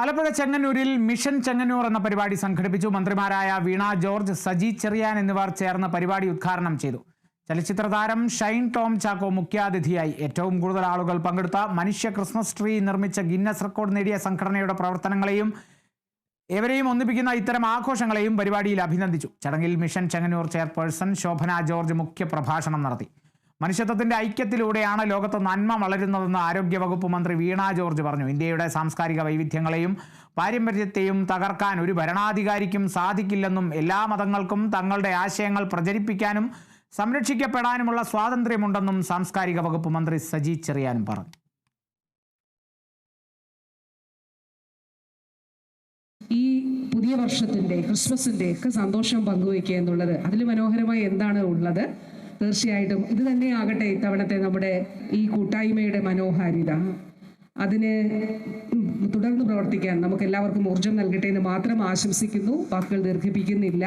ആലപ്പുഴ ചെങ്ങന്നൂരിൽ മിഷൻ ചെങ്ങന്നൂർ എന്ന പരിപാടി സംഘടിപ്പിച്ചു. മന്ത്രിമാരായ വീണ ജോർജ് സജി ചെറിയാൻ എന്നിവർ ചേർന്ന് പരിപാടി ഉദ്ഘാടനം ചെയ്തു. ചലച്ചിത്ര താരം ഷൈൻ ടോം ചാക്കോ മുഖ്യാതിഥിയായി. ഏറ്റവും കൂടുതൽ ആളുകൾ പങ്കെടുത്ത മനുഷ്യ ക്രിസ്മസ് ട്രീ നിർമ്മിച്ച ഗിന്നസ് റെക്കോർഡ് നേടിയ സംഘടനയുടെ പ്രവർത്തനങ്ങളെയും ഏവരെയും ഒന്നിപ്പിക്കുന്ന ഇത്തരം ആഘോഷങ്ങളെയും പരിപാടിയിൽ അഭിനന്ദിച്ചു. ചടങ്ങിൽ mission Chengannur chairperson Shobhana George മുഖ്യ പ്രഭാഷണം നടത്തി. മനുഷ്യത്വത്തിന്റെ ഐക്യത്തിലൂടെയാണ് ലോകത്ത് നന്മ വളരുന്നതെന്ന് ആരോഗ്യവകുപ്പ് മന്ത്രി വീണ ജോർജ് പറഞ്ഞു. ഇന്ത്യയുടെ സാംസ്കാരിക വൈവിധ്യങ്ങളെയും പാരമ്പര്യത്തെയും തകർക്കാൻ ഒരു ഭരണാധികാരിക്കും സാധിക്കില്ലെന്നും എല്ലാ മതങ്ങൾക്കും തങ്ങളുടെ ആശയങ്ങൾ പ്രചരിപ്പിക്കാനും സംരക്ഷിക്കപ്പെടാനുമുള്ള സ്വാതന്ത്ര്യമുണ്ടെന്നും സാംസ്കാരിക വകുപ്പ് മന്ത്രി സജി ചെറിയാനും പറഞ്ഞു. ഈ പുതിയ വർഷത്തിന്റെ ക്രിസ്മസിന്റെ ഒക്കെ സന്തോഷം പങ്കുവയ്ക്കുക എന്നുള്ളത് അതിൽ മനോഹരമായി എന്താണ് ഉള്ളത്? തീർച്ചയായിട്ടും. ഇത് തന്നെയാകട്ടെ ഇത്തവണത്തെ നമ്മുടെ ഈ കൂട്ടായ്മയുടെ മനോഹാരിത. അതിന് തുടർന്ന് പ്രവർത്തിക്കാൻ നമുക്ക് എല്ലാവർക്കും ഊർജം നൽകട്ടെ എന്ന് മാത്രം ആശംസിക്കുന്നു. വാക്കുകൾ ദീർഘിപ്പിക്കുന്നില്ല.